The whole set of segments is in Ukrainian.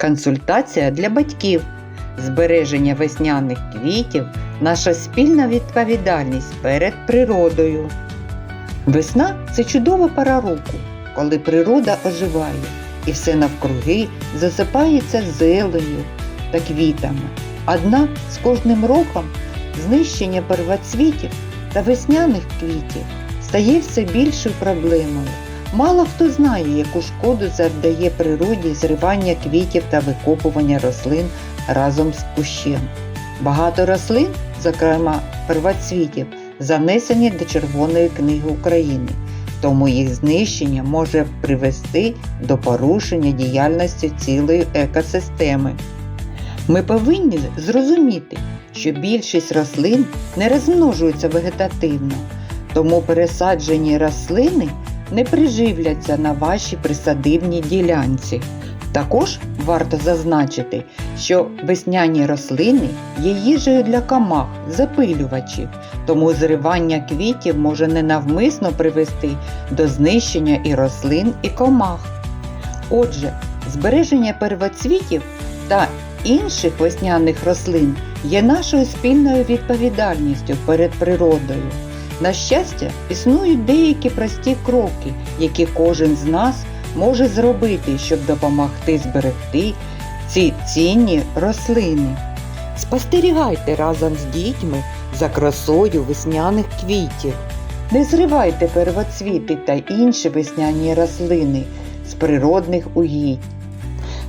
Консультація для батьків. Збереження весняних квітів наша спільна відповідальність перед природою. Весна це чудова пора року, коли природа оживає і все навкруги засипається зеленю та квітами. Однак з кожним роком знищення первоцвітів та весняних квітів стає все більшою проблемою. Мало хто знає, яку шкоду завдає природі зривання квітів та викопування рослин разом з кущем. Багато рослин, зокрема первоцвітів, занесені до Червоної книги України, тому їх знищення може привести до порушення діяльності цілої екосистеми. Ми повинні зрозуміти, що більшість рослин не розмножуються вегетативно, тому пересаджені рослини не приживляться на вашій присадивній ділянці. Також варто зазначити, що весняні рослини є їжею для комах, запилювачів, тому зривання квітів може ненавмисно привести до знищення і рослин, і комах. Отже, збереження первоцвітів та інших весняних рослин є нашою спільною відповідальністю перед природою. На щастя, існують деякі прості кроки, які кожен з нас може зробити, щоб допомогти зберегти ці цінні рослини. Спостерігайте разом з дітьми за красою весняних квітів. Не зривайте первоцвіти та інші весняні рослини з природних угідь.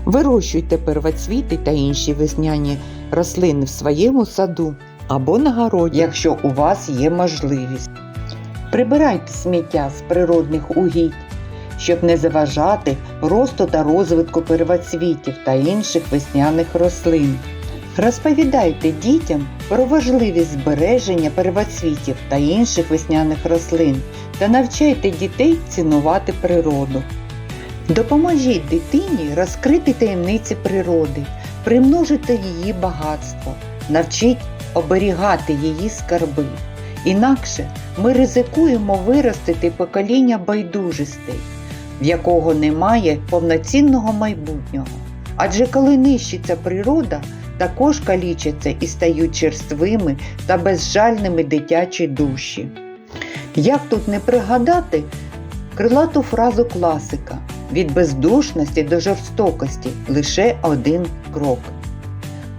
Вирощуйте первоцвіти та інші весняні рослини в своєму саду або на городі, якщо у вас є можливість. Прибирайте сміття з природних угідь, щоб не заважати росту та розвитку первоцвітів та інших весняних рослин. Розповідайте дітям про важливість збереження первоцвітів та інших весняних рослин та навчайте дітей цінувати природу. Допоможіть дитині розкрити таємниці природи, примножити її багатство, навчіть оберігати її скарби. Інакше ми ризикуємо виростити покоління байдужостей, в якого немає повноцінного майбутнього. Адже коли нищиться природа, також калічаться і стають черствими та безжальними дитячі душі. Як тут не пригадати крилату фразу класика від бездушності до жорстокості лише один крок.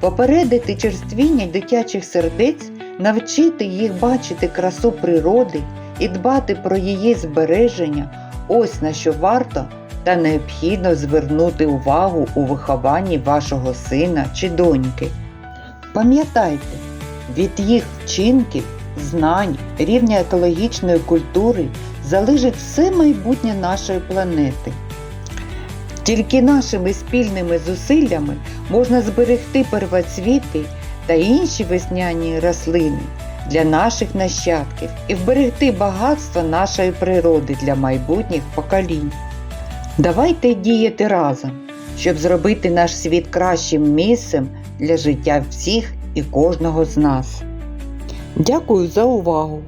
Попередити черствіння дитячих сердець, навчити їх бачити красу природи і дбати про її збереження ось на що варто та необхідно звернути увагу у вихованні вашого сина чи доньки. Пам'ятайте, від їх вчинків, знань, рівня екологічної культури залежить все майбутнє нашої планети. Тільки нашими спільними зусиллями можна зберегти первоцвіти та інші весняні рослини для наших нащадків і вберегти багатство нашої природи для майбутніх поколінь. Давайте діяти разом, щоб зробити наш світ кращим місцем для життя всіх і кожного з нас. Дякую за увагу!